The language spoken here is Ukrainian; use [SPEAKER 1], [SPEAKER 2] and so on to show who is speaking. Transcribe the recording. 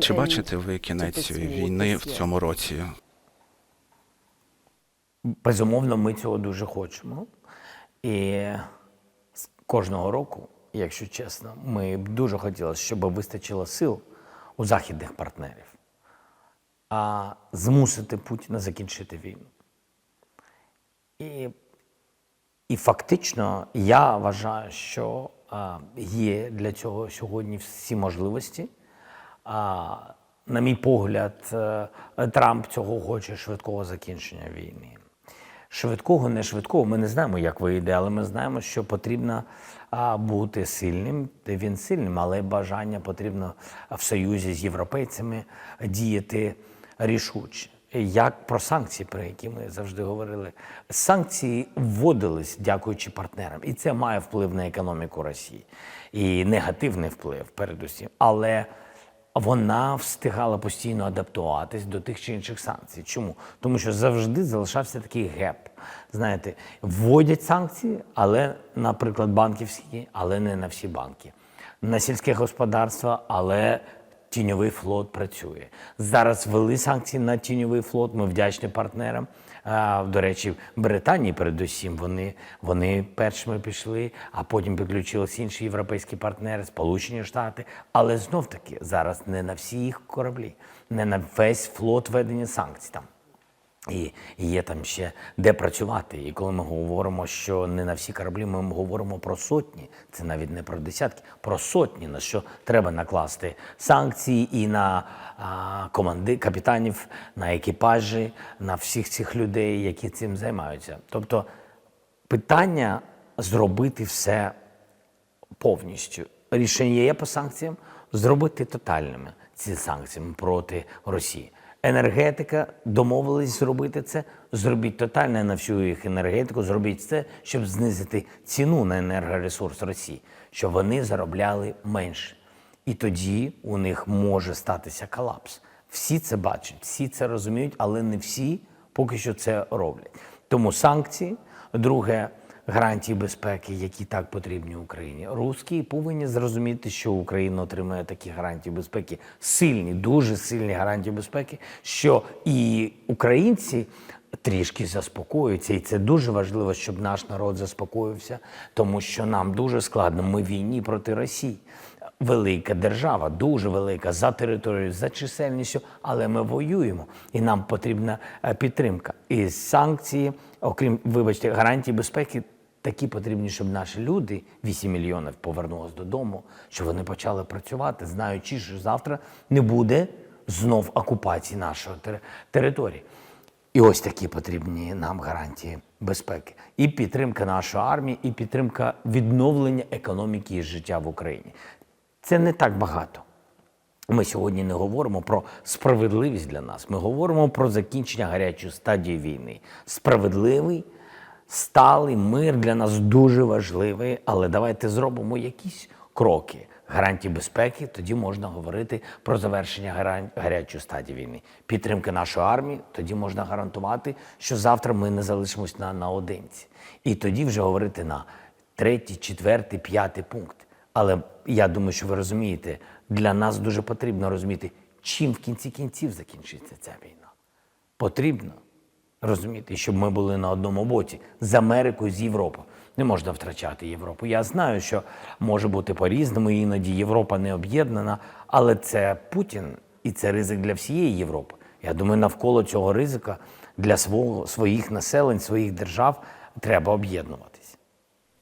[SPEAKER 1] Чи
[SPEAKER 2] end
[SPEAKER 1] бачите ви кінець війни в цьому році?
[SPEAKER 3] Безумовно, ми цього дуже хочемо. І кожного року, якщо чесно, ми б дуже хотіли, щоб вистачило сил у західних партнерів, а змусити Путіна закінчити війну. І, і фактично я вважаю, що є для цього сьогодні всі можливості. На мій погляд, е, Трамп цього хоче швидкого закінчення війни. Швидкого, не швидкого, ми не знаємо, як вийде, але ми знаємо, що потрібно бути сильним. Він сильним, але бажання потрібно в союзі з європейцями діяти рішуче. Як про санкції, про які ми завжди говорили, санкції вводились дякуючи партнерам, і це має вплив на економіку Росії і негативний вплив, передусім. Але вона встигала постійно адаптуватись до тих чи інших санкцій. Чому? Тому що завжди залишався такий геп. Знаєте, вводять санкції, але, наприклад, банківські, але не на всі банки. На сільське господарство, але тіньовий флот працює. Зараз ввели санкції на тіньовий флот. Ми вдячні партнерам. До речі, в Британії, передусім, вони, вони першими пішли, а потім підключилися інші європейські партнери, Сполучені Штати. Але знов таки зараз не на всі їх кораблі, не на весь флот ведення санкцій там. І є там ще де працювати. І коли ми говоримо, що не на всі кораблі, ми говоримо про сотні, це навіть не про десятки, про сотні, на що треба накласти санкції і на а, команди капітанів, на екіпажі, на всіх цих людей, які цим займаються. Тобто питання зробити все повністю. Рішення є по санкціям зробити тотальними ці санкції проти Росії. Енергетика домовились зробити це. Зробіть тотально на всю їх енергетику. Зробіть це, щоб знизити ціну на енергоресурс Росії, щоб вони заробляли менше. І тоді у них може статися колапс. Всі це бачать, всі це розуміють, але не всі поки що це роблять. Тому санкції, друге гарантії безпеки, які так потрібні Україні. Русські повинні зрозуміти, що Україна отримає такі гарантії безпеки, сильні, дуже сильні гарантії безпеки, що і українці. Трішки заспокоюються, і це дуже важливо, щоб наш народ заспокоївся, тому що нам дуже складно. Ми в війні проти Росії. Велика держава, дуже велика за територією, за чисельністю, але ми воюємо, і нам потрібна е, підтримка. І санкції, окрім вибачте, гарантій безпеки, такі потрібні, щоб наші люди, 8 мільйонів, повернулись додому, щоб вони почали працювати, знаючи, що завтра не буде знов окупації нашої території. І ось такі потрібні нам гарантії безпеки. І підтримка нашої армії, і підтримка відновлення економіки і життя в Україні. Це не так багато. Ми сьогодні не говоримо про справедливість для нас. Ми говоримо про закінчення гарячої стадії війни. Справедливий, сталий мир для нас дуже важливий, але давайте зробимо якісь кроки. Гарантії безпеки, тоді можна говорити про завершення гарячої стадії війни. Підтримки нашої армії, тоді можна гарантувати, що завтра ми не залишимось на, наодинці. І тоді вже говорити на третій, четвертий, п'ятий пункт. Але я думаю, що ви розумієте, для нас дуже потрібно розуміти, чим в кінці кінців закінчиться ця війна. Потрібно розуміти, щоб ми були на одному боці з Америкою, з Європою. Не можна втрачати Європу. Я знаю, що може бути по-різному, іноді Європа не об'єднана, але це Путін і це ризик для всієї Європи. Я думаю, навколо цього ризика для свого, своїх населень, своїх держав треба об'єднувати.